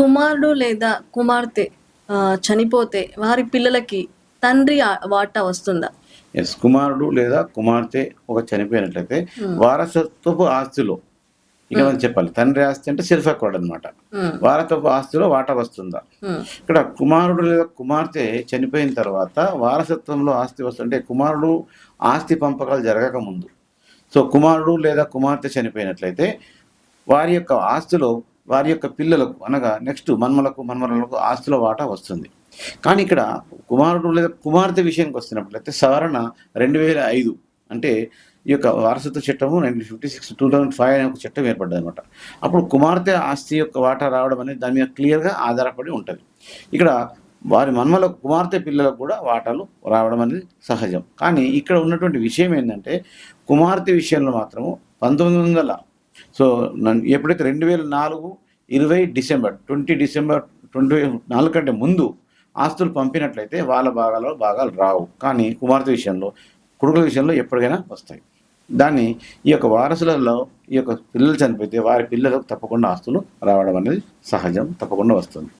కుమారుడు లేదా కుమార్తె చనిపోతే వారి పిల్లలకి తండ్రి వాటా వస్తుందా? ఎస్ కుమారుడు లేదా కుమార్తె ఒక చనిపోయినట్లయితే వారసత్వపు ఆస్తిలో ఇక మనం చెప్పాలి తండ్రి ఆస్తి అంటే సెల్ఫ్ అక్వర్డ్ అనమాట ఉమ్, వారసత్వపు ఆస్తిలో వాటా వస్తుందా? ఇక్కడ కుమారుడు లేదా కుమార్తె చనిపోయిన తర్వాత వారసత్వంలో ఆస్తి వస్తుంటే కుమారుడు ఆస్తి పంపకాలు జరగక ముందు. సో కుమారుడు లేదా కుమార్తె చనిపోయినట్లయితే వారి యొక్క ఆస్తిలో వారి యొక్క పిల్లలకు అనగా నెక్స్ట్ మన్మలకు మన్మరులకు ఆస్తిలో వాటా వస్తుంది. కానీ ఇక్కడ కుమారుడు లేదా కుమార్తె విషయానికి వస్తున్నట్లయితే సవరణ రెండు వేల ఐదు అంటే ఈ యొక్క వారసత్వ చట్టము nineteen fifty six two thousand five అనే ఒక చట్టం ఏర్పడ్డది అనమాట అప్పుడు కుమార్తె ఆస్తి యొక్క వాటా రావడం అనేది దాని మీద క్లియర్గా ఆధారపడి ఉంటుంది. ఇక్కడ వారి మన్మల కుమార్తె పిల్లలకు కూడా వాటాలు రావడం అనేది సహజం. కానీ ఇక్కడ ఉన్నటువంటి విషయం ఏంటంటే కుమార్తె విషయంలో మాత్రము పంతొమ్మిది వందల సో నన్- ఎప్పుడైతే రెండు వేల నాలుగు ఇరవై డిసెంబర్ ట్వంటీ డిసెంబర్ ట్వంటీ నాలుగు కంటే ముందు ఆస్తులు పంపినట్లయితే వాళ్ళ భాగాల్లో భాగాలు రావు. కానీ కుమార్తె విషయంలో కొడుకుల విషయంలో ఎప్పటికైనా వస్తాయి. దాన్ని ఈ యొక్క వారసులలో ఈ యొక్క పిల్లలు చనిపోతే వారి పిల్లలకు తప్పకుండా ఆస్తులు రావడం అనేది సహజం తప్పకుండా వస్తుంది.